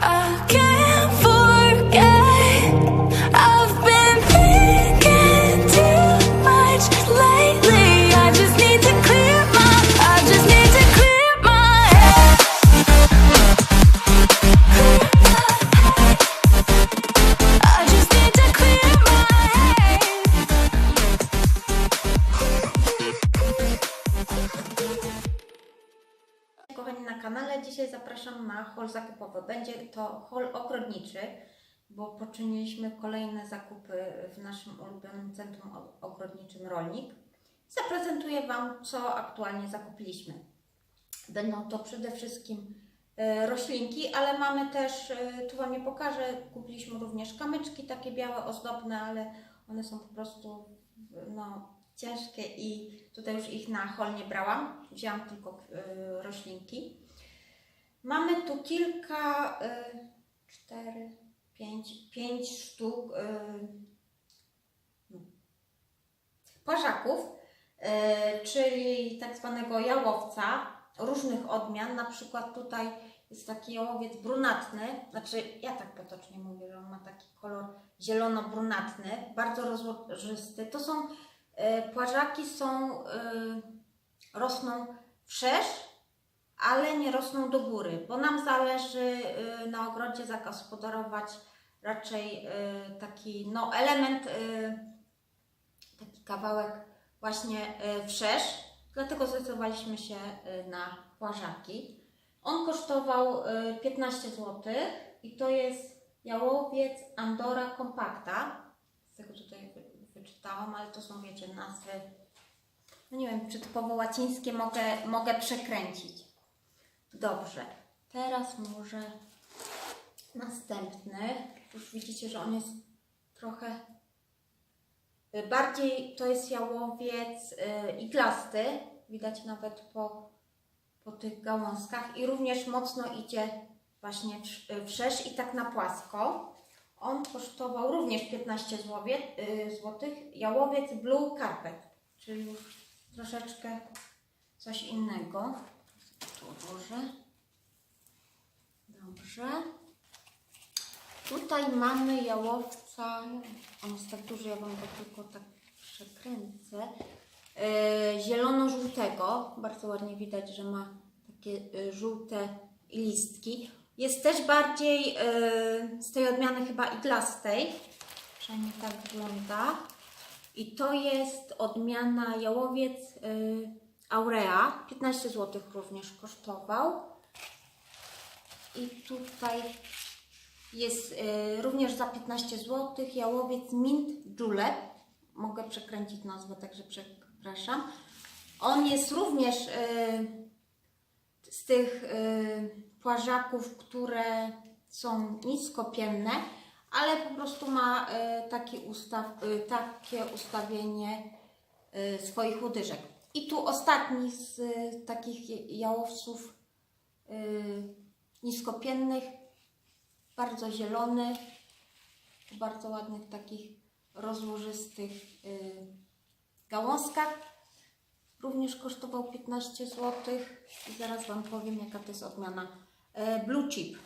I can't na hol zakupowy. Będzie to hol ogrodniczy, bo poczyniliśmy kolejne zakupy w naszym ulubionym centrum ogrodniczym Rolnik. Zaprezentuję Wam, co aktualnie zakupiliśmy. Będą to przede wszystkim e, roślinki, ale mamy też, e, tu Wam je pokażę, kupiliśmy również kamyczki takie białe, ozdobne, ale one są po prostu no, ciężkie i tutaj już ich na hol nie brałam. Wzięłam tylko e, roślinki. Mamy tu kilka, e, cztery, pięć, pięć sztuk e, no, płażaków, e, czyli tak zwanego jałowca różnych odmian. Na przykład tutaj jest taki jałowiec brunatny, znaczy ja tak potocznie mówię, że on ma taki kolor zielono-brunatny, bardzo rozłożysty. To są e, płażaki, są, e, rosną wszerz, ale nie rosną do góry, bo nam zależy e, na ogrodzie zagospodarować raczej e, taki no, element, e, taki kawałek właśnie wszerz, dlatego zdecydowaliśmy się na płażaki. On kosztował e, 15 zł i to jest jałowiec Andora Compacta. Z tego tutaj wy- wyczytałam, ale to są, wiecie, nazwy, no nie wiem, czy typowo łacińskie mogę, mogę przekręcić. Dobrze, teraz może następny. Już widzicie, że on jest trochę y, bardziej, to jest jałowiec y, iglasty, widać nawet po, po tych gałązkach i również mocno idzie właśnie wsz- y, wszerz i tak na płasko. On kosztował również 15 złowie, y, złotych. Jałowiec Blue Carpet, czyli troszeczkę coś innego. Odłożę. Dobrze. Tutaj mamy jałowca, on jest tak duży, ja Wam go tylko tak przekręcę, e, zielono-żółtego, bardzo ładnie widać, że ma takie e, żółte listki. Jest też bardziej e, z tej odmiany chyba iglastej, przynajmniej tak wygląda. I to jest odmiana jałowiec Aurea, 15 zł również kosztował. I tutaj jest y, również za 15 zł jałowiec Mint Julep. Mogę przekręcić nazwę, także przepraszam. On jest również y, z tych y, płażaków, które są niskopienne, ale po prostu ma y, taki ustaw, y, takie ustawienie y, swoich łodyżek. I tu ostatni z y, takich jałowców y, niskopiennych bardzo zielony, bardzo ładnych takich rozłożystych y, gałązkach. Również kosztował 15 zł i zaraz Wam powiem jaka to jest odmiana. E, Blue Chip.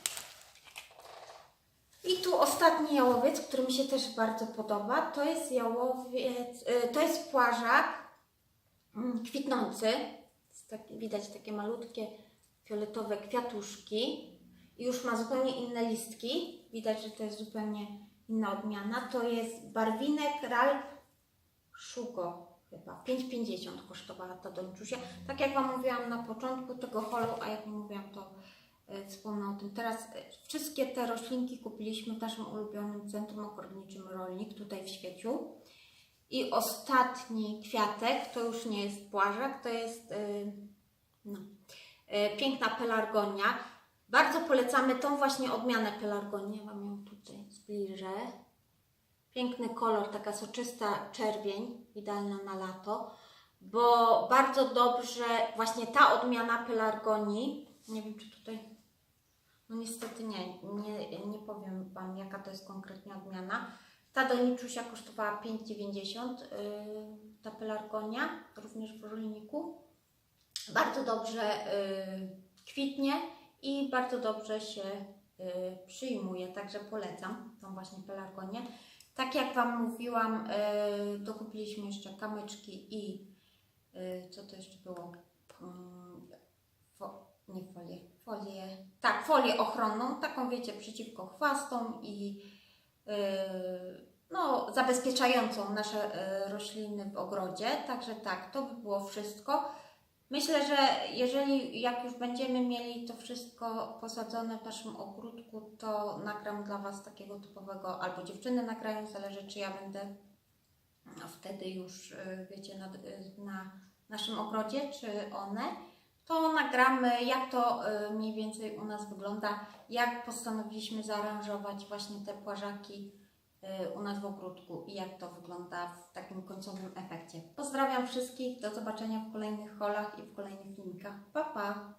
I tu ostatni jałowiec, który mi się też bardzo podoba, to jest jałowiec, y, to jest płażak kwitnący. Tak, widać takie malutkie fioletowe kwiatuszki i już ma zupełnie inne listki. Widać, że to jest zupełnie inna odmiana. To jest barwinek Ralph Szugo chyba. 5,50 kosztowała ta dończusia. Tak jak Wam mówiłam na początku tego holu, a jak mówiłam, to e, wspomnę o tym teraz. E, Wszystkie te roślinki kupiliśmy w naszym ulubionym centrum ogrodniczym Rolnik tutaj w Świeciu. I ostatni kwiatek, to już nie jest płażak, to jest y, no, y, piękna pelargonia. Bardzo polecamy tą właśnie odmianę pelargonii. Wam ją tutaj zbliżę. Piękny kolor, taka soczysta czerwień, idealna na lato, bo bardzo dobrze właśnie ta odmiana pelargonii, nie wiem czy tutaj, no niestety nie, nie, nie powiem Wam jaka to jest konkretnie odmiana. Ta doniczusia kosztowała 5,90 yy, ta pelargonia, również w rolniku. Bardzo dobrze yy, kwitnie i bardzo dobrze się y, przyjmuje, także polecam tą właśnie pelargonię. Tak jak Wam mówiłam, y, dokupiliśmy jeszcze kamyczki i y, co to jeszcze było? Mm, Fo, nie folię, folię, tak, folię ochronną, taką wiecie, przeciwko chwastom i no, zabezpieczającą nasze yy, rośliny w ogrodzie. Także tak, to by było wszystko. Myślę, że jeżeli jak już będziemy mieli to wszystko posadzone w naszym ogródku, to nagram dla Was takiego typowego, albo dziewczyny nagrają, zależy czy ja będę no, wtedy już, y, wiecie, na, y, na naszym ogrodzie, czy one, to nagramy, jak to y, mniej więcej u nas wygląda, jak postanowiliśmy zaaranżować właśnie te płażaki y, u nas w ogródku i jak to wygląda w takim końcowym efekcie. Pozdrawiam wszystkich, do zobaczenia w kolejnych holach i w kolejnych filmikach. Pa, pa!